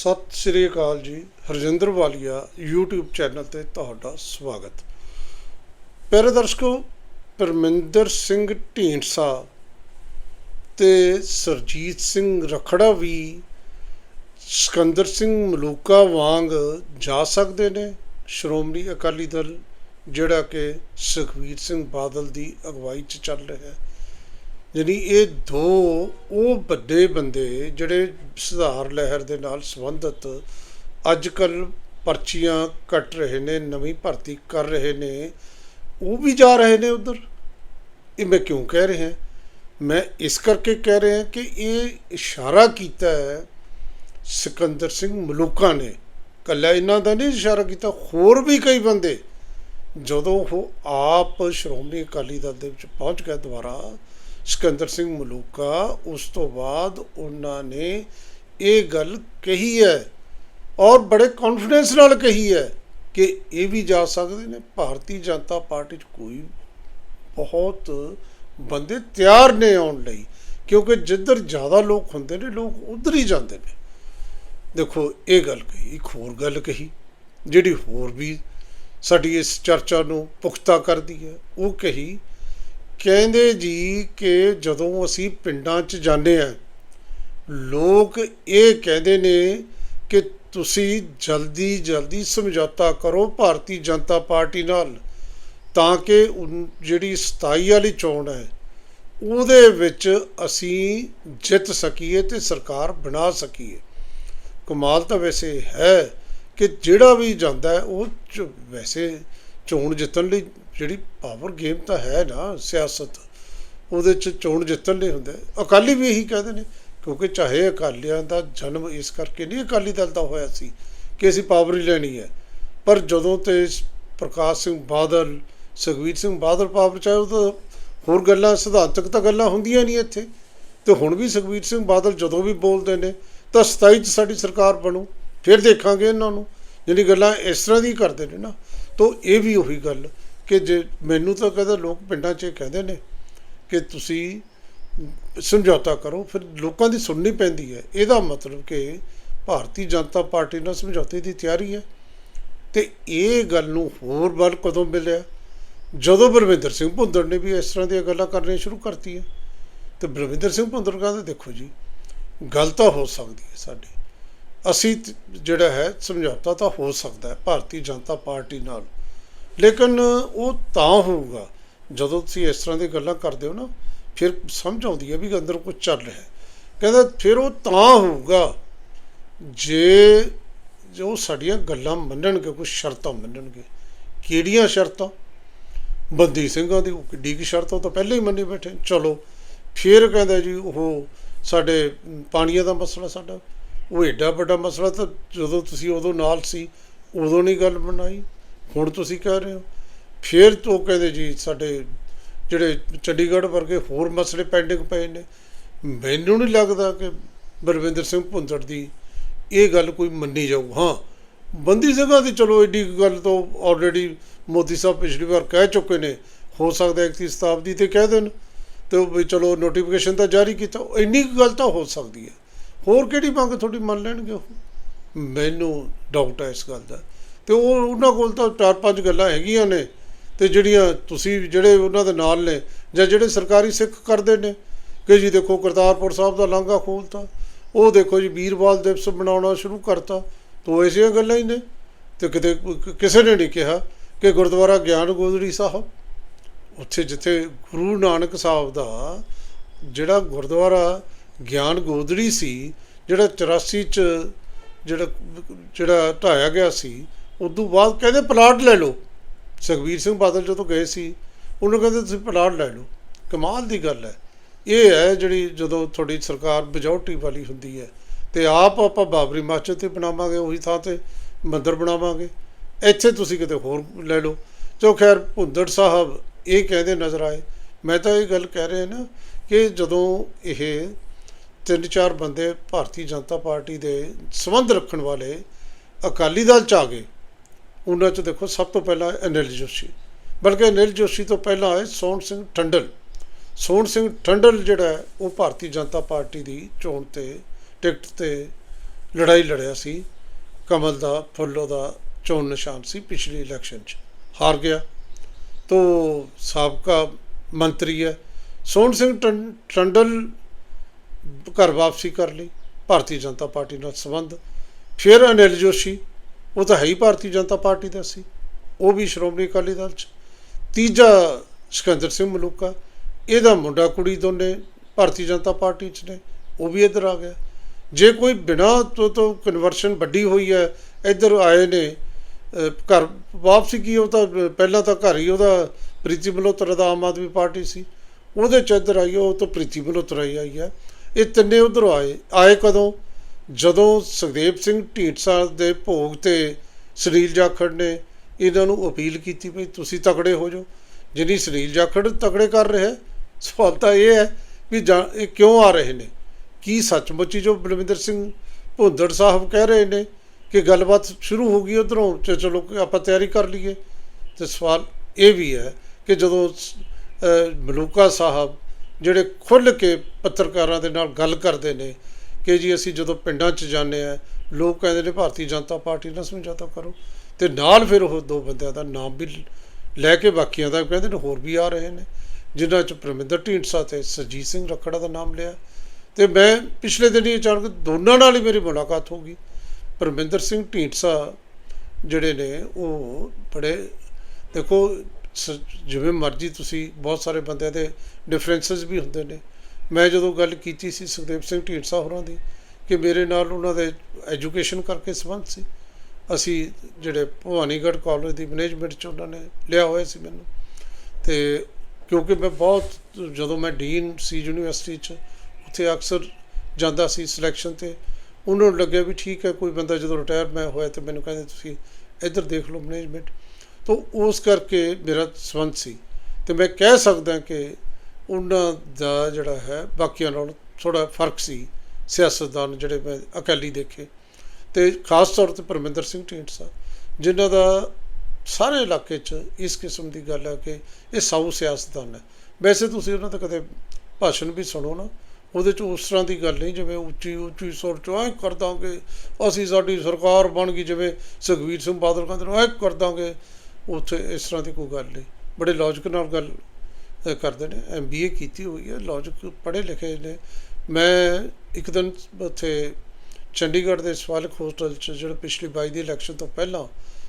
ਸਤਿ ਸ੍ਰੀ ਅਕਾਲ ਜੀ, ਹਰਜਿੰਦਰ ਵਾਲੀਆ, YouTube channel ਤੇ ਤੁਹਾਡਾ ਸਵਾਗਤ। ਪਿਆਰੇ ਦਰਸ਼ਕੋ, ਪਰਮਿੰਦਰ ਸਿੰਘ ਢੀਂਡਸਾ ਤੇ ਸਰਜੀਤ ਸਿੰਘ ਰਖੜਾ ਵੀ ਸਿਕੰਦਰ ਸਿੰਘ ਮਲੂਕਾ ਵਾਂਗ ਜਾ ਸਕਦੇ ਨੇ। ਸ਼੍ਰੋਮਣੀ ਅਕਾਲੀ ਦਲ, ਜਿਹੜਾ ਕਿ ਸੁਖਬੀਰ ਸਿੰਘ ਬਾਦਲ ਦੀ ਅਗਵਾਈ 'ਚ ਚੱਲ ਰਿਹਾ ਹੈ। ਯਾਨੀ ਇਹ ਦੋ ਉਹ ਵੱਡੇ ਬੰਦੇ ਜਿਹੜੇ ਸੁਧਾਰ ਲਹਿਰ ਦੇ ਨਾਲ ਸੰਬੰਧਿਤ ਅੱਜ ਕੱਲ ਪਰਚੀਆਂ ਕੱਟ ਰਹੇ ਨੇ, ਨਵੀਂ ਭਰਤੀ ਕਰ ਰਹੇ ਨੇ, ਉਹ ਵੀ ਜਾ ਰਹੇ ਨੇ ਉਧਰ। ਇਹ ਮੈਂ ਕਿਉਂ ਕਹਿ ਰਿਹਾ? ਮੈਂ ਇਸ ਕਰਕੇ ਕਹਿ ਰਿਹਾ ਕਿ ਇਹ ਇਸ਼ਾਰਾ ਕੀਤਾ ਹੈ, ਸਿਕੰਦਰ ਸਿੰਘ ਮਲੂਕਾ ਨੇ। ਕੱਲਾ ਇਹਨਾਂ ਦਾ ਨਹੀਂ ਇਸ਼ਾਰਾ ਕੀਤਾ, ਹੋਰ ਵੀ ਕਈ ਬੰਦੇ। ਜਦੋਂ ਉਹ ਆਪ ਸ਼੍ਰੋਮਣੀ ਅਕਾਲੀ ਦਲ ਦੇ ਵਿੱਚ ਪਹੁੰਚ ਗਿਆ ਦੁਬਾਰਾ ਸਿਕੰਦਰ ਸਿੰਘ ਮਲੂਕਾ, ਉਸ ਤੋਂ ਬਾਅਦ ਉਹਨਾਂ ਨੇ ਇਹ ਗੱਲ ਕਹੀ ਹੈ ਔਰ ਬੜੇ ਕੌਨਫੀਡੈਂਸ ਨਾਲ ਕਹੀ ਹੈ ਕਿ ਇਹ ਵੀ ਜਾ ਸਕਦੇ ਨੇ। ਭਾਰਤੀ ਜਨਤਾ ਪਾਰਟੀ 'ਚ ਕੋਈ ਬਹੁਤ ਬੰਦੇ ਤਿਆਰ ਨੇ ਆਉਣ ਲਈ, ਕਿਉਂਕਿ ਜਿੱਧਰ ਜ਼ਿਆਦਾ ਲੋਕ ਹੁੰਦੇ ਨੇ, ਲੋਕ ਉਧਰ ਹੀ ਜਾਂਦੇ ਨੇ। ਦੇਖੋ, ਇਹ ਗੱਲ ਕਹੀ, ਇੱਕ ਹੋਰ ਗੱਲ ਕਹੀ, ਜਿਹੜੀ ਹੋਰ ਵੀ ਸਾਡੀ ਇਸ ਚਰਚਾ ਨੂੰ ਪੁਖਤਾ ਕਰਦੀ ਹੈ, ਉਹ ਕਹੀ ਕਹਿੰਦੇ ਜੀ ਕਿ ਜਦੋਂ ਅਸੀਂ ਪਿੰਡਾਂ 'ਚ ਜਾਂਦੇ ਹਾਂ, ਲੋਕ ਇਹ ਕਹਿੰਦੇ ਨੇ ਕਿ ਤੁਸੀਂ ਜਲਦੀ ਜਲਦੀ ਸਮਝੌਤਾ ਕਰੋ ਭਾਰਤੀ ਜਨਤਾ ਪਾਰਟੀ ਨਾਲ, ਤਾਂ ਕਿ ਜਿਹੜੀ 27 ਵਾਲੀ ਚੋਣ ਹੈ, ਉਹਦੇ ਵਿੱਚ ਅਸੀਂ ਜਿੱਤ ਸਕੀਏ ਤੇ ਸਰਕਾਰ ਬਣਾ ਸਕੀਏ। ਕਮਾਲ ਤਾਂ ਵੈਸੇ ਹੈ ਕਿ ਜਿਹੜਾ ਵੀ ਜਾਂਦਾ ਉਹ ਚ- ਵੈਸੇ ਚੋਣ ਜਿੱਤਣ ਲਈ ਜਿਹੜੀ ਪਾਵਰ ਗੇਮ ਤਾਂ ਹੈ ਨਾ, ਸਿਆਸਤ, ਉਹਦੇ ਚ ਚੋਣ ਜਿੱਤਣ ਲਈ ਹੁੰਦਾ ਅਕਾਲੀ ਵੀ ਇਹੀ ਕਹਿੰਦੇ ਨੇ, ਕਿਉਂਕਿ ਚਾਹੇ ਅਕਾਲੀਆਂ ਦਾ ਜਨਮ ਇਸ ਕਰਕੇ ਨਹੀਂ ਅਕਾਲੀ ਦਲ ਦਾ ਹੋਇਆ ਸੀ ਕਿ ਅਸੀਂ ਪਾਵਰ ਹੀ ਲੈਣੀ ਹੈ, ਪਰ ਜਦੋਂ ਤੇ ਪ੍ਰਕਾਸ਼ ਸਿੰਘ ਬਾਦਲ ਸੁਖਵੀਰ ਸਿੰਘ ਬਾਦਲ ਪਾਵਰ ਚਾਹੇ ਉਹ ਤਾਂ ਹੋਰ ਗੱਲਾਂ, ਸਿਧਾਂਤਕ ਤਾਂ ਗੱਲਾਂ ਹੁੰਦੀਆਂ ਨਹੀਂ ਇੱਥੇ। ਤੇ ਹੁਣ ਵੀ ਸੁਖਵੀਰ ਸਿੰਘ ਬਾਦਲ ਜਦੋਂ ਵੀ ਬੋਲਦੇ ਨੇ, ਤਾਂ 27 ਚ ਸਾਡੀ ਸਰਕਾਰ ਬਣੂ, ਫਿਰ ਦੇਖਾਂਗੇ ਇਹਨਾਂ ਨੂੰ। ਜਿਹੜੀ ਗੱਲਾਂ ਇਸ ਤਰ੍ਹਾਂ ਦੀ ਕਰਦੇ ਨੇ ਨਾ ਤੋਂ ਇਹ ਵੀ ਉਹੀ ਗੱਲ ਕਿ ਜੇ ਮੈਨੂੰ ਤਾਂ ਕਹਿੰਦਾ ਲੋਕ ਪਿੰਡਾਂ 'ਚ ਕਹਿੰਦੇ ਨੇ ਕਿ ਤੁਸੀਂ ਸਮਝੌਤਾ ਕਰੋ, ਫਿਰ ਲੋਕਾਂ ਦੀ ਸੁਣਨੀ ਪੈਂਦੀ ਹੈ। ਇਹਦਾ ਮਤਲਬ ਕਿ ਭਾਰਤੀ ਜਨਤਾ ਪਾਰਟੀ ਨਾਲ ਸਮਝੌਤੇ ਦੀ ਤਿਆਰੀ ਹੈ। ਤੇ ਇਹ ਗੱਲ ਨੂੰ ਹੋਰ ਬਲ ਕਦੋਂ ਮਿਲਿਆ? ਜਦੋਂ ਬਲਵਿੰਦਰ ਸਿੰਘ ਭੁੰਦੜ ਨੇ ਵੀ ਇਸ ਤਰ੍ਹਾਂ ਦੀਆਂ ਗੱਲਾਂ ਕਰਨੀਆਂ ਸ਼ੁਰੂ ਕਰਤੀਆਂ। ਤੇ ਬਲਵਿੰਦਰ ਸਿੰਘ ਭੁੰਦੜ ਕਹਿੰਦੇ, ਦੇਖੋ ਜੀ, ਗੱਲ ਤਾਂ ਹੋ ਸਕਦੀ ਹੈ ਸਾਡੀ। ਅਸੀਂ ਜਿਹੜਾ ਹੈ, ਸਮਝੌਤਾ ਤਾਂ ਹੋ ਸਕਦਾ ਹੈ, ਭਾਰਤੀ ਜਨਤਾ ਪਾਰਟੀ ਨਾਲ। ਲੇਕਿਨ ਉਹ ਤਾਂ ਹੋਊਗਾ, ਜਦੋਂ ਤੁਸੀਂ ਇਸ ਤਰ੍ਹਾਂ ਦੀ ਗੱਲਾਂ ਕਰਦੇ ਹੋ ਨਾ, ਫਿਰ ਸਮਝ ਆਉਂਦੀ ਹੈ ਵੀ ਅੰਦਰ ਕੁਝ ਚੱਲ ਰਿਹਾ ਹੈ। ਕਹਿੰਦਾ ਫਿਰ ਉਹ ਤਾਂ ਹੋਊਗਾ, ਜੇ, ਜੋ ਸਾਡੀਆਂ ਗੱਲਾਂ ਮੰਨਣਗੇ, ਕੁਝ ਸ਼ਰਤਾਂ ਮੰਨਣਗੇ। ਕਿਹੜੀਆਂ ਸ਼ਰਤਾਂ? ਬੰਦੀ ਸਿੰਘਾਂ ਦੀ, ਉਹ ਕਿੱਡੀ ਕੀ ਸ਼ਰਤ ਉਹ ਤਾਂ ਪਹਿਲਾਂ ਹੀ ਮੰਨੀ ਬੈਠੇ ਚਲੋ, ਫਿਰ ਕਹਿੰਦਾ ਜੀ, ਉਹ ਸਾਡੇ, ਪਾਣੀਆਂ ਦਾ ਮਸਲਾ ਸਾਡਾ ਉਹ ਏਡਾ ਵੱਡਾ ਮਸਲਾ ਤਾਂ ਜਦੋਂ ਤੁਸੀਂ ਉਦੋਂ ਨਾਲ ਸੀ, ਉਦੋਂ ਨਹੀਂ ਗੱਲ ਬਣਾਈ, ਹੁਣ ਤੁਸੀਂ ਕਹਿ ਰਹੇ ਹੋ। ਫਿਰ ਤੋਂ ਕਹਿੰਦੇ ਜੀ ਸਾਡੇ ਜਿਹੜੇ ਚੰਡੀਗੜ੍ਹ ਵਰਗੇ ਹੋਰ ਮਸਲੇ ਪੈਂਡਿੰਗ ਪਏ ਨੇ, ਮੈਨੂੰ ਨਹੀਂ ਲੱਗਦਾ ਕਿ ਬਲਵਿੰਦਰ ਸਿੰਘ ਭੁੰਦੜ ਦੀ ਇਹ ਗੱਲ ਕੋਈ ਮੰਨੀ ਜਾਊ। ਹਾਂ, ਬੰਦੀ ਸਿੰਘਾਂ ਦੀ ਚਲੋ ਐਡੀ ਕੁ ਗੱਲ ਤੋਂ ਆਲਰੇਡੀ ਮੋਦੀ ਸਾਹਿਬ ਪਿਛਲੀ ਵਾਰ ਕਹਿ ਚੁੱਕੇ ਨੇ, ਹੋ ਸਕਦਾ 31 ਸ਼ਤਾਬਦੀ ਤੇ ਕਹਿ ਦੇਣ, ਤੇ ਉਹ ਵੀ ਚਲੋ ਨੋਟੀਫਿਕੇਸ਼ਨ ਤਾਂ ਜਾਰੀ ਕੀਤਾ, ਇੰਨੀ ਕੁ ਗੱਲ ਤਾਂ ਹੋ ਸਕਦੀ ਹੈ। ਹੋਰ ਕਿਹੜੀ ਮੰਗ ਤੁਹਾਡੀ ਮੰਨ ਲੈਣਗੇ ਉਹ? ਮੈਨੂੰ ਡਾਊਟ ਹੈ ਇਸ ਗੱਲ ਦਾ। ਤੇ ਉਹ ਉਹਨਾਂ ਕੋਲ ਤਾਂ ਚਾਰ ਪੰਜ ਗੱਲਾਂ ਹੈਗੀਆਂ ਨੇ ਤੇ ਜਿਹੜੀਆਂ ਤੁਸੀਂ ਜਿਹੜੇ ਉਹਨਾਂ ਦੇ ਨਾਲ ਨੇ ਜਾਂ ਜਿਹੜੇ ਸਰਕਾਰੀ ਸਿੱਖ ਕਰਦੇ ਨੇ, ਕਿ ਜੀ ਦੇਖੋ ਕਰਤਾਰਪੁਰ ਸਾਹਿਬ ਦਾ ਲਾਂਘਾ ਖੋਲਤਾ, ਉਹ ਦੇਖੋ ਜੀ ਵੀਰਵਾਲ ਦਿਵਸ ਬਣਾਉਣਾ ਸ਼ੁਰੂ ਕਰਤਾ, ਤੋ ਐਸੀਆਂ ਗੱਲਾਂ ਹੀ ਨੇ। ਤੇ ਕਿਤੇ ਕਿਸੇ ਨੇ ਨਹੀਂ ਕਿਹਾ ਕਿ ਗੁਰਦੁਆਰਾ ਗਿਆਨ ਗੋਦੜੀ ਸਾਹਿਬ, ਉੱਥੇ ਜਿੱਥੇ ਗੁਰੂ ਨਾਨਕ ਸਾਹਿਬ ਦਾ ਜਿਹੜਾ ਗੁਰਦੁਆਰਾ ਗਿਆਨ ਗੋਦੜੀ ਸੀ, ਜਿਹੜਾ 84 ਚ ਜਿਹੜਾ ਜਿਹੜਾ ਢਾਇਆ ਗਿਆ ਸੀ, ਉਦੋਂ ਬਾਅਦ ਕਹਿੰਦੇ ਪਲਾਟ ਲੈ ਲਓ। ਸੁਖਬੀਰ ਸਿੰਘ ਬਾਦਲ ਜਦੋਂ ਗਏ ਸੀ, ਉਹਨੂੰ ਕਹਿੰਦੇ ਤੁਸੀਂ ਪਲਾਟ ਲੈ ਲਓ। ਕਮਾਲ ਦੀ ਗੱਲ ਹੈ। ਇਹ ਹੈ ਜਿਹੜੀ ਜਦੋਂ ਤੁਹਾਡੀ ਸਰਕਾਰ ਮੈਜੋਰਟੀ ਵਾਲੀ ਹੁੰਦੀ ਹੈ, ਤੇ ਆਪ ਆਪਾਂ ਬਾਬਰੀ ਮਸਜਿਦ ਤੇ ਬਣਾਵਾਂਗੇ, ਉਹੀ ਥਾਂ ਤੇ ਮੰਦਰ ਬਣਾਵਾਂਗੇ। ਇੱਥੇ ਤੁਸੀਂ ਕਿਤੇ ਹੋਰ ਲੈ ਲਓ। ਜੋ ਖੈਰ ਭੁੰਦੜ ਸਾਹਿਬ ਇਹ ਕਹਿੰਦੇ ਨਜ਼ਰ ਆਏ। ਮੈਂ ਤਾਂ ਇਹ ਗੱਲ ਕਹਿ ਰਿਹਾ ਨਾ ਕਿ ਜਦੋਂ ਇਹ ਤਿੰਨ ਚਾਰ ਬੰਦੇ ਭਾਰਤੀ ਜਨਤਾ ਪਾਰਟੀ ਦੇ ਸੰਬੰਧ ਰੱਖਣ ਵਾਲੇ ਅਕਾਲੀ ਦਲ ਚ ਆ ਗਏ। ਉਹਨਾਂ ਚ ਦੇਖੋ ਸਭ ਤੋਂ ਪਹਿਲਾਂ ਅਨਿਲ ਜੋਸ਼ੀ। ਬਲਕਿ ਅਨਿਲ ਜੋਸ਼ੀ ਤੋਂ ਪਹਿਲਾਂ ਆਏ ਸੋਹਣ ਸਿੰਘ ਠੰਡਲ। ਸੋਹਣ ਸਿੰਘ ਠੰਡਲ ਜਿਹੜਾ ਉਹ ਭਾਰਤੀ ਜਨਤਾ ਪਾਰਟੀ ਦੀ ਚੋਣ ਤੇ ਟਿਕਟ ਤੇ ਲੜਾਈ ਲੜਿਆ ਸੀ। ਕਮਲ ਦਾ, ਫੁੱਲੋ ਦਾ ਚੋਣ ਨਿਸ਼ਾਨ ਸੀ ਪਿਛਲੀ ਇਲੈਕਸ਼ਨ 'ਚ। ਹਾਰ ਗਿਆ। ਤੋ ਸਾਬਕਾ ਮੰਤਰੀ ਹੈ। ਸੋਹਣ ਸਿੰਘ ਟੰ- ਟੰਡਲ ਘਰ ਵਾਪਸੀ ਕਰ ਲਈ, ਭਾਰਤੀ ਜਨਤਾ ਪਾਰਟੀ ਨਾਲ ਸੰਬੰਧ। ਫਿਰ ਅਨਿਲ ਜੋਸ਼ੀ, ਉਹ ਤਾਂ ਹੈ ਹੀ ਭਾਰਤੀ ਜਨਤਾ ਪਾਰਟੀ ਦਾ ਸੀ। ਉਹ ਵੀ ਸ਼੍ਰੋਮਣੀ ਅਕਾਲੀ ਦਲ 'ਚ। ਤੀਜਾ ਸਿਕੰਦਰ ਸਿੰਘ ਮਲੂਕਾ, ਇਹਦਾ ਮੁੰਡਾ ਕੁੜੀ ਦੋਨੇ ਭਾਰਤੀ ਜਨਤਾ ਪਾਰਟੀ 'ਚ ਨੇ, ਉਹ ਵੀ ਇੱਧਰ ਆ ਗਿਆ। ਜੇ ਕੋਈ ਬਿਨਾਂ ਤੋਂ ਤੋਂ ਕਨਵਰਸ਼ਨ ਵੱਡੀ ਹੋਈ ਹੈ, ਇੱਧਰ ਆਏ ਨੇ ਘਰ ਵਾਪਸੀ ਕੀ ਉਹ ਤਾਂ, ਪਹਿਲਾਂ ਤਾਂ ਘਰ ਹੀ ਉਹਦਾ ਪ੍ਰੀਤੀ ਮਲਹੋਤਰਾ ਦਾ ਆਮ ਆਦਮੀ ਪਾਰਟੀ ਸੀ। ਉਹਦੇ ਚ ਇੱਧਰ ਆਈ ਉਹ ਤਾਂ ਪ੍ਰੀਤੀ ਮਲਹੋਤਰਾ ਹੀ ਆਈ ਹੈ। ਇਹ ਤਿੰਨੇ ਉਧਰ ਆਏ। ਆਏ ਕਦੋਂ? ਜਦੋਂ ਸੁਖਦੇਵ ਸਿੰਘ ਢੀਂਡਸਾ ਦੇ ਭੋਗ ਤੇ ਸੁਨੀਲ ਜਾਖੜ ਨੇ ਇਹਨਾਂ ਨੂੰ ਅਪੀਲ ਕੀਤੀ ਵੀ ਤੁਸੀਂ ਤਕੜੇ ਹੋ ਜਾਓ। ਜਿਨੀ ਸੁਨੀਲ ਜਾਖੜ ਤਕੜੇ ਕਰ ਰਿਹਾ, ਸਵਾਲ ਤਾਂ ਇਹ ਹੈ ਵੀ ਜਾਂ- ਇਹ ਕਿਉਂ ਆ ਰਹੇ ਨੇ? ਕੀ ਸੱਚਮੁੱਚ ਜੋ ਬਲਵਿੰਦਰ ਸਿੰਘ ਭੁੰਦੜ ਸਾਹਿਬ ਕਹਿ ਰਹੇ ਨੇ ਕਿ ਗੱਲਬਾਤ ਸ਼ੁਰੂ ਹੋ ਗਈ ਉਧਰੋਂ ਤੇ ਚਲੋ ਆਪਾਂ ਤਿਆਰੀ ਕਰ ਲਈਏ। ਤੇ ਸਵਾਲ ਇਹ ਵੀ ਹੈ ਕਿ ਜਦੋਂ ਮਲੂਕਾ ਸਾਹਿਬ ਜਿਹੜੇ ਖੁੱਲ੍ਹ ਕੇ ਪੱਤਰਕਾਰਾਂ ਦੇ ਨਾਲ ਗੱਲ ਕਰਦੇ ਨੇ ਕਿ ਜੀ ਅਸੀਂ ਜਦੋਂ ਪਿੰਡਾਂ 'ਚ ਜਾਂਦੇ ਆ ਲੋਕ ਕਹਿੰਦੇ ਨੇ ਭਾਰਤੀ ਜਨਤਾ ਪਾਰਟੀ ਨਾਲ ਸਮਝੌਤਾ ਕਰੋ। ਤੇ ਨਾਲ ਫਿਰ ਉਹ ਦੋ ਬੰਦਿਆਂ ਦਾ ਨਾਮ ਵੀ ਲੈ ਕੇ ਬਾਕੀਆਂ ਦਾ ਕਹਿੰਦੇ ਨੇ ਹੋਰ ਵੀ ਆ ਰਹੇ ਨੇ, ਜਿਨ੍ਹਾਂ 'ਚ ਪ੍ਰਮਿੰਦਰ ਢੀਂਡਸਾ ਤੇ ਸਰਜੀਤ ਸਿੰਘ ਰੱਖੜਾ ਦਾ ਨਾਮ ਲਿਆ। ਤੇ ਮੈਂ ਪਿਛਲੇ ਦਿਨ ਹੀ ਅਚਾਨਕ ਦੋਨਾਂ ਨਾਲ ਹੀ ਮੇਰੀ ਮੁਲਾਕਾਤ ਹੋ ਗਈ। ਪਰਮਿੰਦਰ ਸਿੰਘ ਢੀਂਡਸਾ ਜਿਹੜੇ ਨੇ ਉਹ ਬੜੇ ਦੇਖੋ ਸ- ਜਿਵੇਂ ਮਰਜ਼ੀ ਤੁਸੀਂ ਬਹੁਤ ਸਾਰੇ ਬੰਦਿਆਂ ਦੇ ਡਿਫਰੈਂਸਸ ਵੀ ਹੁੰਦੇ ਨੇ। ਮੈਂ ਜਦੋਂ ਗੱਲ ਕੀਤੀ ਸੀ ਸੁਖਦੇਵ ਸਿੰਘ ਢੀਂਡਸਾ ਹੋਰਾਂ ਦੀ ਕਿ ਮੇਰੇ ਨਾਲ ਉਹਨਾਂ ਦੇ ਐਜੂਕੇਸ਼ਨ ਕਰਕੇ ਸੰਬੰਧ ਸੀ। ਅਸੀਂ ਜਿਹੜੇ ਭਵਾਨੀਗੜ੍ਹ ਕਾਲਜ ਦੀ ਮੈਨੇਜਮੈਂਟ ਚ ਉਹਨਾਂ ਨੇ ਲਿਆ ਹੋਇਆ ਸੀ ਮੈਨੂੰ। ਤੇ ਕਿਉਂਕਿ ਮੈਂ ਬਹੁਤ ਜਦੋਂ ਮੈਂ ਡੀਨ ਸੀ ਯੂਨੀਵਰਸਿਟੀ ਚ, ਉੱਥੇ ਅਕਸਰ ਜਾਂਦਾ ਸੀ ਸਿਲੈਕਸ਼ਨ ਤੇ। ਉਹਨਾਂ ਨੂੰ ਲੱਗਿਆ ਵੀ ਠੀਕ ਹੈ, ਕੋਈ ਬੰਦਾ ਜਦੋਂ ਰਿਟਾਇਰ ਮੈਂ ਹੋਇਆ ਤੇ ਮੈਨੂੰ ਕਹਿੰਦੇ ਤੁਸੀਂ ਇੱਧਰ ਦੇਖ ਲਓ ਮੈਨੇਜਮੈਂਟ ਤਾਂ ਉਸ ਕਰਕੇ ਮੇਰਾ ਸੰਬੰਧ ਸੀ। ਤੇ ਮੈਂ ਕਹਿ ਸਕਦਾ ਕਿ ਉਹਨਾਂ ਦਾ ਜਿਹੜਾ ਹੈ, ਬਾਕੀਆਂ ਨਾਲੋਂ ਥੋੜਾ ਫ਼ਰਕ ਸੀ ਸਿਆਸਤਦਾਨ ਜਿਹੜੇ ਮੈਂ ਅਕਾਲੀ ਦੇਖੇ। ਤੇ ਖਾਸ ਤੌਰ ਤੇ ਪਰਮਿੰਦਰ ਸਿੰਘ ਢੀਂਡਸਾ ਜਿਨ੍ਹਾਂ ਦਾ ਸਾਰੇ ਇਲਾਕੇ 'ਚ ਇਸ ਕਿਸਮ ਦੀ ਗੱਲ ਹੈ ਕਿ ਇਹ ਸਾਊ ਸਿਆਸਤਦਾਨ ਹੈ। ਵੈਸੇ ਤੁਸੀਂ ਉਹਨਾਂ ਦਾ ਕਦੇ ਭਾਸ਼ਣ ਵੀ ਸੁਣੋ ਨਾ, ਉਹਦੇ 'ਚ ਉਸ ਤਰ੍ਹਾਂ ਦੀ ਗੱਲ ਨਹੀਂ, ਜਿਵੇਂ ਉੱਚੀ ਉੱਚੀ ਸੁਰ 'ਚ ਐਂ ਕਰ ਦਾਂਗੇ, ਅਸੀਂ ਸਾਡੀ ਸਰਕਾਰ ਬਣ ਗਈ, ਜਿਵੇਂ ਸੁਖਵੀਰ ਸਿੰਘ ਬਾਦਲ ਕਹਿੰਦੇ ਨੇ ਐਂ ਕਰ ਦਾਂਗੇ ਉੱਥੇ ਇਸ ਤਰ੍ਹਾਂ ਦੀ ਕੋਈ ਗੱਲ ਨਹੀਂ। ਬੜੇ ਲੌਜੀਕ ਨਾਲ ਗੱਲ ਕਰਦੇ ਨੇ। ਐਮਬੀਏ ਕੀਤੀ ਹੋਈ ਹੈ। ਲੌਜੀਕ ਪੜ੍ਹੇ ਲਿਖੇ ਨੇ। ਮੈਂ ਇੱਕ ਦਿਨ ਉੱਥੇ ਚੰਡੀਗੜ੍ਹ ਦੇ ਸਵਾਲਕ ਹੋਸਟਲ 'ਚ ਜਿਹੜਾ ਪਿਛਲੀ 22 ਦੀ ਇਲੈਕਸ਼ਨ ਤੋਂ ਪਹਿਲਾਂ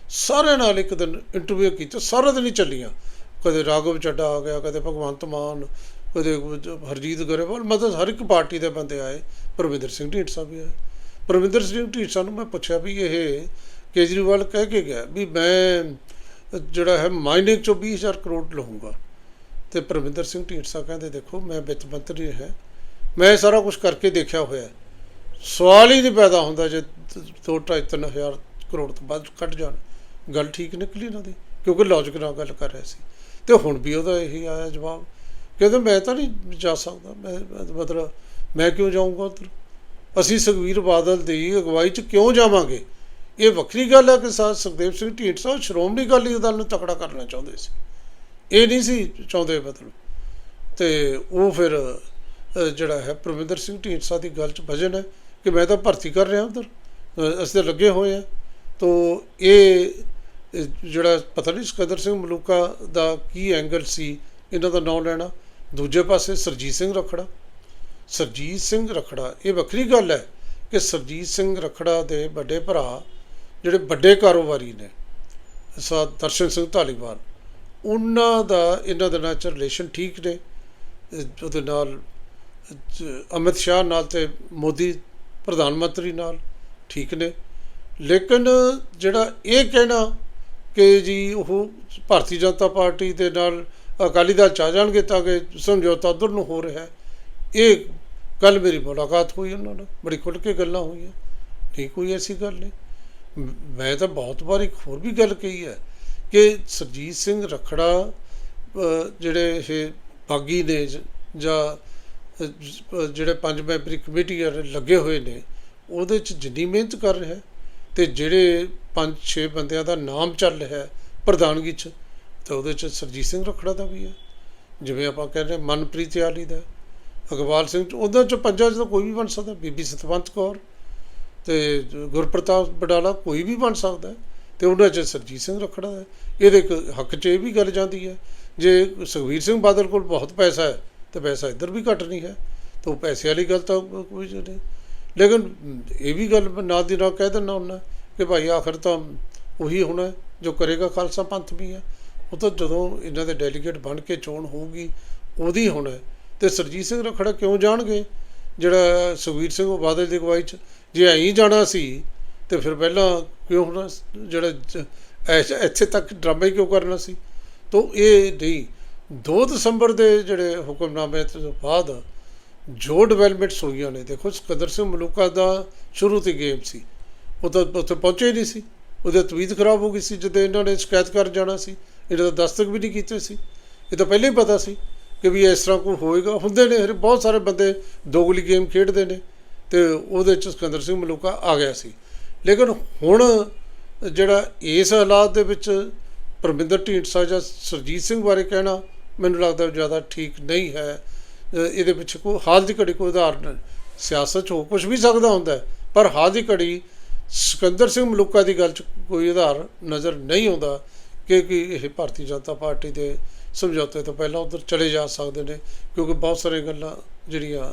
ਸਾਰਿਆਂ ਨਾਲ ਇੱਕ ਦਿਨ ਇੰਟਰਵਿਊ ਕੀਤਾ। ਸਾਰਾ ਦਿਨ ਹੀ ਚੱਲੀਆਂ। ਕਦੇ ਰਾਘਵ ਚੱਡਾ ਆ ਗਿਆ, ਕਦੇ ਭਗਵੰਤ ਮਾਨ, ਕਦੇ ਹਰਜੀਤ ਗਰੇਵਾਲ। ਮਤਲਬ ਹਰ ਇੱਕ ਪਾਰਟੀ ਦੇ ਬੰਦੇ ਆਏ। ਪਰਮਿੰਦਰ ਸਿੰਘ ਢੀਂਡਸਾ ਵੀ ਆਏ। ਪਰਮਿੰਦਰ ਸਿੰਘ ਢੀਂਡਸਾ ਨੂੰ ਮੈਂ ਪੁੱਛਿਆ ਵੀ ਇਹ ਕੇਜਰੀਵਾਲ ਕਹਿ ਕੇ ਗਿਆ ਵੀ ਮੈਂ ਜਿਹੜਾ ਹੈ ਮਾਈਨਿੰਗ ਚੋਂ 20000 ਕਰੋੜ ਲਵਾਂਗਾ ਤੇ ਪਰਮਿੰਦਰ ਸਿੰਘ ਢੀਂਡਸਾ ਕਹਿੰਦੇ, ਦੇਖੋ, ਮੈਂ ਵਿੱਤ ਮੰਤਰੀ ਹੈ। ਮੈਂ ਇਹ ਸਾਰਾ ਕੁਝ ਕਰਕੇ ਦੇਖਿਆ ਹੋਇਆ ਸਵਾਲ ਹੀ ਨਹੀਂ ਪੈਦਾ ਹੁੰਦਾ ਜੇ ਤ- ਦੋ ਢਾਈ ਤਿੰਨ ਹਜ਼ਾਰ ਕਰੋੜ ਤੋਂ ਵੱਧ ਕੱਢ ਜਾਣ। ਗੱਲ ਠੀਕ ਨਿਕਲੀ ਇਹਨਾਂ ਦੀ, ਕਿਉਂਕਿ ਲੌਜੀਕ ਨਾਲ ਗੱਲ ਕਰ ਰਿਹਾ ਸੀ। ਤੇ ਹੁਣ ਵੀ ਉਹਦਾ ਇਹੀ ਆਇਆ ਜਵਾਬ। ਕਹਿੰਦੇ, ਮੈਂ ਤਾਂ ਨਹੀਂ ਜਾ ਸਕਦਾ। ਮੈਂ ਮਤਲਬ, ਮੈਂ ਕਿਉਂ ਜਾਊਂਗਾ ਉੱਧਰ? ਅਸੀਂ ਸੁਖਵੀਰ ਬਾਦਲ ਦੀ ਅਗਵਾਈ 'ਚ ਕਿਉਂ ਜਾਵਾਂਗੇ? ਇਹ ਵੱਖਰੀ ਗੱਲ ਹੈ ਕਿ ਸਾ ਸੁਖਦੇਵ ਸਿੰਘ ਢੀਂਡਸਾ ਸ਼੍ਰੋਮਣੀ ਅਕਾਲੀ ਦਲ ਨੂੰ ਤਕੜਾ ਕਰਨਾ ਚਾਹੁੰਦੇ ਸੀ। ਇਹ ਨਹੀਂ ਸੀ ਚਾਹੁੰਦੇ ਮਤਲਬ। ਤੇ ਉਹ ਫਿਰ ਜਿਹੜਾ ਹੈ ਪ੍ਰਵਿੰਦਰ ਸਿੰਘ ਢੀਂਡਸਾ ਦੀ ਗੱਲ 'ਚ ਵਜਨ ਹੈ ਕਿ ਮੈਂ ਤਾਂ ਭਰਤੀ ਕਰ ਰਿਹਾ ਉਧਰ ਅਸੀਂ ਤਾਂ ਲੱਗੇ ਹੋਏ ਆ ਤੋ ਇਹ ਜਿਹੜਾ ਪਤਾ ਨਹੀਂ ਸਿਕੰਦਰ ਸਿੰਘ ਮਲੂਕਾ ਦਾ ਕੀ ਐਂਗਲ ਸੀ, ਇਹਨਾਂ ਦਾ ਨਾਮ ਲੈਣਾ। ਦੂਜੇ ਪਾਸੇ ਸਰਜੀਤ ਸਿੰਘ ਰਖੜਾ। ਸਰਜੀਤ ਸਿੰਘ ਰਖੜਾ, ਇਹ ਵੱਖਰੀ ਗੱਲ ਹੈ ਕਿ ਸਰਜੀਤ ਸਿੰਘ ਰਖੜਾ ਦੇ ਵੱਡੇ ਭਰਾ ਜਿਹੜੇ ਵੱਡੇ ਕਾਰੋਬਾਰੀ ਨੇ ਸਾ ਦਰਸ਼ਨ ਸਿੰਘ ਧਾਲੀਵਾਲ, ਉਹਨਾਂ ਦਾ ਇਹਨਾਂ ਦੇ ਨਾਲ ਚ ਰਿਲੇਸ਼ਨ ਠੀਕ ਨੇ। ਉਹਦੇ ਨਾਲ ਅਮਿਤ ਸ਼ਾਹ ਨਾਲ ਤੇ ਮੋਦੀ ਪ੍ਰਧਾਨ ਮੰਤਰੀ ਨਾਲ ਠੀਕ ਨੇ। ਲੇਕਿਨ ਜਿਹੜਾ ਇਹ ਕਹਿਣਾ ਕਿ ਜੀ ਉਹ ਭਾਰਤੀ ਜਨਤਾ ਪਾਰਟੀ ਦੇ ਨਾਲ ਅਕਾਲੀ ਦਲ ਚ ਆ ਜਾਣਗੇ ਤਾਂ ਕਿ ਸਮਝੌਤਾ ਉਧਰ ਨੂੰ ਹੋ ਰਿਹਾ ਹੈ। ਇਹ ਕੱਲ ਮੇਰੀ ਮੁਲਾਕਾਤ ਹੋਈ ਉਹਨਾਂ ਨਾਲ, ਬੜੀ ਖੁੱਲ੍ਹ ਕੇ ਗੱਲਾਂ ਹੋਈਆਂ। ਨਹੀਂ ਕੋਈ ਐਸੀ ਗੱਲ ਨਹੀਂ। ਮੈਂ ਤਾਂ ਬਹੁਤ ਵਾਰ ਇੱਕ ਹੋਰ ਵੀ ਗੱਲ ਕਹੀ ਹੈ ਕਿ ਸਰਜੀਤ ਸਿੰਘ ਰਖੜਾ ਜਿਹੜੇ ਇਹ ਬਾਗੀ ਨੇ ਜਾਂ ਜਿਹੜੇ ਪੰਜ ਮੈਂਬਰੀ ਕਮੇਟੀ ਵਾਲੇ ਲੱਗੇ ਹੋਏ ਨੇ, ਉਹਦੇ ਚ ਜਿੰਨੀ ਮਿਹਨਤ ਕਰ ਰਿਹਾ ਹੈ ਤੇ ਜਿਹੜੇ ਪੰਜ ਛੇ ਬੰਦਿਆਂ ਦਾ ਨਾਮ ਚੱਲ ਰਿਹਾ ਪ੍ਰਧਾਨਗੀ ਚ, ਤਾਂ ਉਹਦੇ ਚ ਸਰਜੀਤ ਸਿੰਘ ਰਖੜਾ ਦਾ ਵੀ ਹੈ। ਜਿਵੇਂ ਆਪਾਂ ਕਹਿੰਦੇ ਹਾਂ ਮਨਪ੍ਰੀਤ ਆਲੀ ਦਾ ਅਗਵਾਲ ਸਿੰਘ ਚ- ਉਹਨਾਂ ਚ ਪੰਜਾਂ ਚ ਤਾਂ ਕੋਈ ਵੀ ਬਣ ਸਕਦਾ ਬੀਬੀ ਸਤਵੰਤ ਕੌਰ ਤੇ ਗੁਰਪ੍ਰਤਾਪ ਬਡਾਲਾ ਕੋਈ ਵੀ ਬਣ ਸਕਦਾ ਹੈ ਤੇ ਉਹਨਾਂ 'ਚ ਸਰਜੀਤ ਸਿੰਘ ਰੱਖੜਾ ਹੈ। ਇਹਦੇ ਇੱਕ ਹੱਕ 'ਚ ਇਹ ਵੀ ਗੱਲ ਜਾਂਦੀ ਹੈ, ਜੇ ਸੁਖਬੀਰ ਸਿੰਘ ਬਾਦਲ ਕੋਲ ਬਹੁਤ ਪੈਸਾ ਹੈ, ਤੇ ਪੈਸਾ ਇੱਧਰ ਵੀ ਘੱਟ ਨਹੀਂ ਹੈ, ਤਾਂ ਉਹ ਪੈਸੇ ਵਾਲੀ ਗੱਲ ਤਾਂ ਕੋਈ ਨਹੀਂ। ਲੇਕਿਨ ਇਹ ਵੀ ਗੱਲ ਮੈਂ ਨਾਲ ਦੀ ਨਾਲ ਕਹਿ ਦਿੰਦਾ ਹੁੰਦਾ ਕਿ ਭਾਈ ਆਖਰ ਤਾਂ ਉਹੀ ਹੋਣਾ ਜੋ ਕਰੇਗਾ ਖਾਲਸਾ ਪੰਥ ਵੀ ਹੈ। ਉਹ ਤਾਂ ਜਦੋਂ ਇਹਨਾਂ ਦੇ ਡੈਲੀਗੇਟ ਬਣ ਕੇ ਚੋਣ ਹੋਊਗੀ, ਉਹਦੀ ਹੋਣਾ ਹੈ। ਤੇ ਸਰਜੀਤ ਸਿੰਘ ਰਖੜਾ ਕਿਉਂ ਜਾਣਗੇ? ਜਿਹੜਾ ਸੁਖਬੀਰ ਸਿੰਘ ਬਾਦਲ ਦੀ ਅਗਵਾਈ ਚ ਜੇ ਐਂ ਜਾਣਾ ਸੀ, ਤੇ ਫਿਰ ਪਹਿਲਾਂ ਕਿਉਂ ਹੋਣਾ ਜਿਹੜਾ ਇੱਥੇ ਤੱਕ ਡਰਾਮਾ ਹੀ ਕਿਉਂ ਕਰਨਾ ਸੀ? ਤੋ ਇਹ ਨਹੀਂ 2 ਦਸੰਬਰ ਦੇ ਜਿਹੜੇ ਹੁਕਮਨਾਮੇ ਤੋਂ ਬਾਅਦ ਜੋ ਡਿਵੈਲਪਮੈਂਟਸ ਹੋਈਆਂ ਨੇ, ਦੇਖੋ ਸਿਕੰਦਰ ਸਿੰਘ ਮਲੂਕਾ ਦਾ ਸ਼ੁਰੂ ਤੋਂ ਗੇਮ ਸੀ। ਉਹ ਤਾਂ ਉੱਥੇ ਪਹੁੰਚੇ ਹੀ ਨਹੀਂ ਸੀ। ਉਹਦੇ ਤਵੀਤ ਖਰਾਬ ਹੋ ਗਈ ਸੀ, ਜਦੋਂ ਇਹਨਾਂ ਨੇ ਸ਼ਿਕਾਇਤ ਕਰ ਜਾਣਾ ਸੀ। ਇਹਨਾਂ ਦਾ ਦਸਤਕ ਵੀ ਨਹੀਂ ਕੀਤੇ ਸੀ। ਇਹ ਤਾਂ ਪਹਿਲਾਂ ਹੀ ਪਤਾ ਸੀ ਕਿ ਵੀ ਇਸ ਤਰ੍ਹਾਂ ਕੋਈ ਹੋਏਗਾ। ਹੁੰਦੇ ਨੇ ਹਰੇ ਬਹੁਤ ਸਾਰੇ ਬੰਦੇ ਦੋਗਲੀ ਗੇਮ ਖੇਡਦੇ ਨੇ। ਤੇ ਉਹਦੇ ਚ ਸਿਕੰਦਰ ਸਿੰਘ ਮਲੂਕਾ ਆ ਗਿਆ ਸੀ। ਲੇਕਿਨ ਹੁਣ ਜਿਹੜਾ ਇਸ ਹਾਲਾਤ ਦੇ ਵਿੱਚ ਪਰਮਿੰਦਰ ਢੀਂਡਸਾ ਜਾਂ ਸਰਜੀਤ ਸਿੰਘ ਬਾਰੇ ਕਹਿਣਾ ਮੈਨੂੰ ਲੱਗਦਾ ਜ਼ਿਆਦਾ ਠੀਕ ਨਹੀਂ ਹੈ। ਇਹਦੇ ਪਿੱਛੇ ਕੋ ਹਾਲ ਦੀ ਘੜੀ ਕੋਈ ਉਦਾਹਰਨ ਸਿਆਸਤ 'ਚ ਹੋ ਕੁਝ ਵੀ ਸਕਦਾ ਹੁੰਦਾ ਪਰ ਹਾਲ ਦੀ ਘੜੀ ਸਿਕੰਦਰ ਸਿੰਘ ਮਲੂਕਾ ਦੀ ਗੱਲ 'ਚ ਕੋਈ ਉਦਾਹਰਨ ਨਜ਼ਰ ਨਹੀਂ ਆਉਂਦਾ ਕਿ ਕਿ ਇਹ ਭਾਰਤੀ ਜਨਤਾ ਪਾਰਟੀ ਦੇ ਸਮਝੌਤੇ ਤੋਂ ਪਹਿਲਾਂ ਉਧਰ ਚਲੇ ਜਾ ਸਕਦੇ ਨੇ, ਕਿਉਂਕਿ ਬਹੁਤ ਸਾਰੀਆਂ ਗੱਲਾਂ ਜਿਹੜੀਆਂ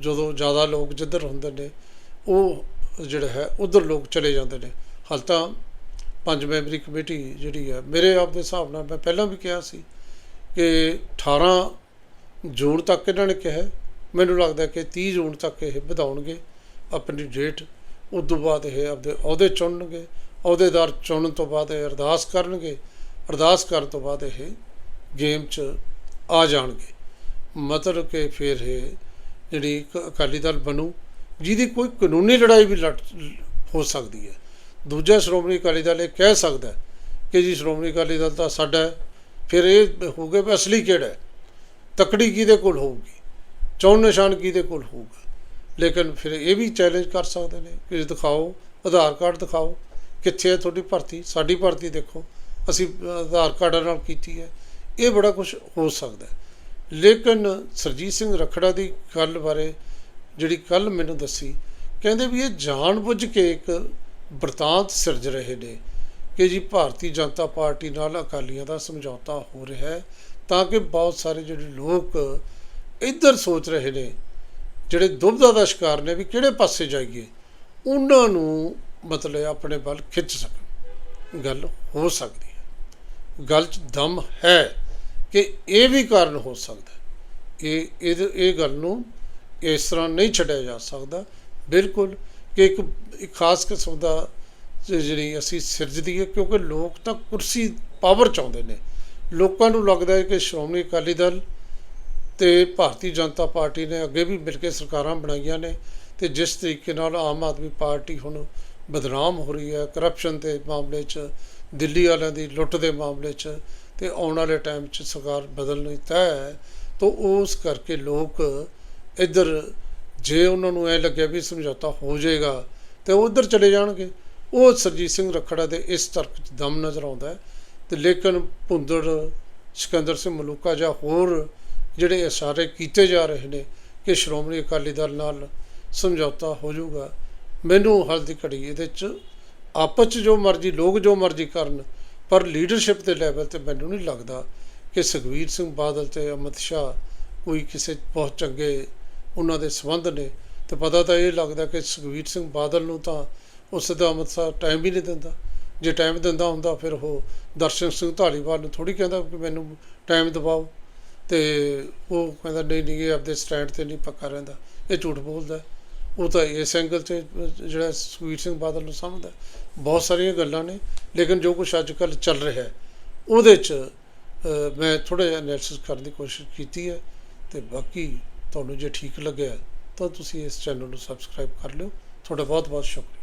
ਜਦੋਂ ਜ਼ਿਆਦਾ ਲੋਕ ਜਿੱਧਰ ਹੁੰਦੇ ਨੇ, ਉਹ ਜਿਹੜਾ ਹੈ, ਉਧਰ ਲੋਕ ਚਲੇ ਜਾਂਦੇ ਨੇ। ਹਾਲ ਤਾਂ ਪੰਜ ਮੈਂਬਰੀ ਕਮੇਟੀ ਜਿਹੜੀ ਹੈ, ਮੇਰੇ ਆਪ ਦੇ ਹਿਸਾਬ ਨਾਲ ਮੈਂ ਪਹਿਲਾਂ ਵੀ ਕਿਹਾ ਸੀ ਕਿ 18 ਜੂਨ ਤੱਕ ਇਹਨਾਂ ਨੇ ਕਿਹਾ ਮੈਨੂੰ ਲੱਗਦਾ ਕਿ 30 ਜੂਨ ਤੱਕ ਇਹ ਵਧਾਉਣਗੇ, ਆਪਣੀ ਡੇਟ। ਉਸ ਤੋਂ ਬਾਅਦ ਇਹ ਆਪਦੇ ਅਹੁਦੇ ਚੁਣਨਗੇ, ਅਹੁਦੇਦਾਰ ਚੁਣਨ ਤੋਂ ਬਾਅਦ ਇਹ ਅਰਦਾਸ ਕਰਨਗੇ। ਅਰਦਾਸ ਕਰਨ ਤੋਂ ਬਾਅਦ ਇਹ ਗੇਮ 'ਚ ਆ ਜਾਣਗੇ। ਮਤਲਬ ਕਿ ਫਿਰ ਇਹ ਜਿਹੜੀ ਇੱਕ ਅਕਾਲੀ ਦਲ ਬਣੂ, ਜਿਹਦੀ ਕੋਈ ਕਾਨੂੰਨੀ ਲੜਾਈ ਵੀ ਲੜ, ਹੋ ਸਕਦੀ ਹੈ। ਦੂਜਾ ਸ਼੍ਰੋਮਣੀ ਅਕਾਲੀ ਦਲ ਇਹ ਕਹਿ ਸਕਦਾ ਕਿ ਜੀ ਸ਼੍ਰੋਮਣੀ ਅਕਾਲੀ ਦਲ ਤਾਂ ਸਾਡਾ ਫਿਰ ਇਹ ਹੋਊਗਾ ਵੀ ਅਸਲੀ ਕਿਹੜਾ ਤਕੜੀ ਕਿਹਦੇ ਕੋਲ ਹੋਊਗੀ? ਚੌਣ ਨਿਸ਼ਾਨ ਕਿਹਦੇ ਕੋਲ ਹੋਊਗਾ? ਲੇਕਿਨ ਫਿਰ ਇਹ ਵੀ ਚੈਲੰਜ ਕਰ ਸਕਦੇ ਨੇ ਕਿ ਦਿਖਾਓ, ਆਧਾਰ ਕਾਰਡ ਦਿਖਾਓ, ਕਿੱਥੇ ਹੈ ਤੁਹਾਡੀ ਭਰਤੀ? ਸਾਡੀ ਭਰਤੀ ਦੇਖੋ, ਅਸੀਂ ਆਧਾਰ ਕਾਰਡ ਨਾਲ ਕੀਤੀ ਹੈ। ਇਹ ਬੜਾ ਕੁਝ ਹੋ ਸਕਦਾ ਲੇਕਿਨ ਸਰਜੀਤ ਸਿੰਘ ਰਖੜਾ ਦੀ ਗੱਲ ਬਾਰੇ ਜਿਹੜੀ ਕੱਲ ਮੈਨੂੰ ਦੱਸੀ, ਕਹਿੰਦੇ ਵੀ ਇਹ ਜਾਣਬੁੱਝ ਕੇ ਇੱਕ ਬਰਤਾਂਤ ਸਿਰਜ ਰਹੇ ਨੇ ਕਿ ਜੀ ਭਾਰਤੀ ਜਨਤਾ ਪਾਰਟੀ ਨਾਲ ਅਕਾਲੀਆਂ ਦਾ ਸਮਝੌਤਾ ਹੋ ਰਿਹਾ ਹੈ ਤਾਂ ਕਿ ਬਹੁਤ ਸਾਰੇ ਜਿਹੜੇ ਲੋਕ ਇੱਧਰ ਸੋਚ ਰਹੇ ਨੇ, ਜਿਹੜੇ ਦੁਬਦਾ ਦਾ ਸ਼ਿਕਾਰ ਨੇ ਵੀ ਕਿਹੜੇ ਪਾਸੇ ਜਾਈਏ, ਉਹਨਾਂ ਨੂੰ ਮਤਲਬ ਆਪਣੇ ਵੱਲ ਖਿੱਚ ਸਕਣ। ਗੱਲ ਹੋ ਸਕਦੀ ਹੈ। ਗੱਲ 'ਚ ਦਮ ਹੈ। ਕਿ ਇਹ ਵੀ ਕਾਰਨ ਹੋ ਸਕਦਾ ਹੈ। ਇਹ ਇਹ ਇਹ ਗੱਲ ਨੂੰ ਇਸ ਤਰ੍ਹਾਂ ਨਹੀਂ ਛੱਡਿਆ ਜਾ ਸਕਦਾ। ਬਿਲਕੁਲ ਕਿ ਇੱਕ ਇੱਕ ਖਾਸ ਕਿਸਮ ਦਾ ਜਿਹੜੀ ਅਸੀਂ ਸਿਰਜਦੀ ਹੈ, ਕਿਉਂਕਿ ਲੋਕ ਤਾਂ ਕੁਰਸੀ ਪਾਵਰ ਚਾਹੁੰਦੇ ਨੇ। ਲੋਕਾਂ ਨੂੰ ਲੱਗਦਾ ਹੈ ਕਿ ਸ਼੍ਰੋਮਣੀ ਅਕਾਲੀ ਦਲ ਤੇ ਭਾਰਤੀ ਜਨਤਾ ਪਾਰਟੀ ਨੇ ਅੱਗੇ ਵੀ ਮਿਲ ਕੇ ਸਰਕਾਰਾਂ ਬਣਾਈਆਂ ਨੇ ਤੇ ਜਿਸ ਤਰੀਕੇ ਨਾਲ ਆਮ ਆਦਮੀ ਪਾਰਟੀ ਹੁਣ ਬਦਨਾਮ ਹੋ ਰਹੀ ਹੈ। ਕਰਪਸ਼ਨ ਦੇ ਮਾਮਲੇ 'ਚ, ਦਿੱਲੀ ਵਾਲਿਆਂ ਦੀ ਲੁੱਟ ਦੇ ਮਾਮਲੇ 'ਚ ਤੇ ਆਉਣ ਵਾਲੇ ਟਾਈਮ 'ਚ ਸਰਕਾਰ ਬਦਲਣੀ ਤੈਅ ਹੈ। ਤਾਂ ਉਸ ਕਰਕੇ ਲੋਕ ਇੱਧਰ ਜੇ ਉਹਨਾਂ ਨੂੰ ਐ ਲੱਗਿਆ ਵੀ ਸਮਝੌਤਾ ਹੋ ਜਾਏਗਾ ਤੇ ਉਹ ਉੱਧਰ ਚਲੇ ਜਾਣਗੇ। ਉਹ ਸਰਜੀਤ ਸਿੰਘ ਰਖੜਾ ਦੇ ਇਸ ਤਰਕ 'ਚ ਦਮ ਨਜ਼ਰ ਆਉਂਦਾ ਹੈ ਤੇ ਲੇਕਿਨ ਭੁੰਦੜ, ਸਿਕੰਦਰ ਸਿੰਘ ਮਲੂਕਾ ਜਾਂ ਹੋਰ ਜਿਹੜੇ ਇਸ਼ਾਰੇ ਕੀਤੇ ਜਾ ਰਹੇ ਨੇ ਕਿ ਸ਼੍ਰੋਮਣੀ ਅਕਾਲੀ ਦਲ ਨਾਲ ਸਮਝੌਤਾ ਹੋ ਜਾਊਗਾ, ਮੈਨੂੰ ਹਾਲ ਦੀ ਘੜੀ ਇਹਦੇ 'ਚ ਆਪਸ 'ਚ ਜੋ ਮਰਜ਼ੀ, ਲੋਕ ਜੋ ਮਰਜ਼ੀ ਕਰਨ ਪਰ ਲੀਡਰਸ਼ਿਪ ਦੇ ਲੈਵਲ ਤੇ ਮੈਨੂੰ ਨਹੀਂ ਲੱਗਦਾ ਕਿ ਸੁਖਵੀਰ ਸਿੰਘ ਬਾਦਲ ਤੇ ਅਮਿਤ ਸ਼ਾਹ ਕੋਈ ਕਿਸੇ ਬਹੁਤ ਚੰਗੇ ਉਹਨਾਂ ਦੇ ਸੰਬੰਧ ਨੇ। ਤੇ ਪਤਾ ਤਾਂ ਇਹ ਲੱਗਦਾ ਕਿ ਸੁਖਵੀਰ ਸਿੰਘ ਬਾਦਲ ਨੂੰ ਤਾਂ ਉਸ ਦਾ ਅਮਿਤ ਸ਼ਾਹ ਟਾਈਮ ਵੀ ਨਹੀਂ ਦਿੰਦਾ। ਜੇ ਟਾਈਮ ਦਿੰਦਾ ਹੁੰਦਾ ਫਿਰ ਉਹ ਦਰਸ਼ਨ ਸਿੰਘ ਧਾਲੀਵਾਲ ਨੂੰ ਥੋੜੀ ਕਹਿੰਦਾ ਕਿ ਮੈਨੂੰ ਟਾਈਮ ਦਿਵਾਓ। ਤੇ ਉਹ ਕਹਿੰਦਾ, ਨਹੀਂ ਨਹੀਂ, ਇਹ ਆਪਦੇ ਸਟੈਂਡ ਤੇ ਨਹੀਂ ਪੱਕਾ ਰਹਿੰਦਾ। ਇਹ ਝੂਠ ਬੋਲਦਾ। ਉਹ ਤਾਂ ਇਸ ਐਂਗਲ ਤੇ, ਜਿਹੜਾ ਸੁਖਬੀਰ ਸਿੰਘ ਬਾਦਲ ਨੂੰ ਸਮਝਦਾ ਬਹੁਤ ਸਾਰੀਆਂ ਗੱਲਾਂ ਨੇ, ਲੇਕਿਨ ਜੋ ਕੁਝ ਅੱਜ ਕੱਲ੍ਹ ਚੱਲ ਰਿਹਾ ਹੈ, ਉਹਦੇ 'ਚ ਮੈਂ ਥੋੜਾ ਜਿਹਾ ਐਨਾਲਿਸਿਸ ਕਰਨ ਦੀ ਕੋਸ਼ਿਸ਼ ਕੀਤੀ ਹੈ ਤੇ ਬਾਕੀ ਤੁਹਾਨੂੰ ਜੇ ਠੀਕ ਲੱਗਿਆ ਤਾਂ ਤੁਸੀਂ ਇਸ ਚੈਨਲ ਨੂੰ ਸਬਸਕ੍ਰਾਈਬ ਕਰ ਲਿਓ। ਤੁਹਾਡਾ ਬਹੁਤ ਬਹੁਤ ਸ਼ੁਕਰੀਆ।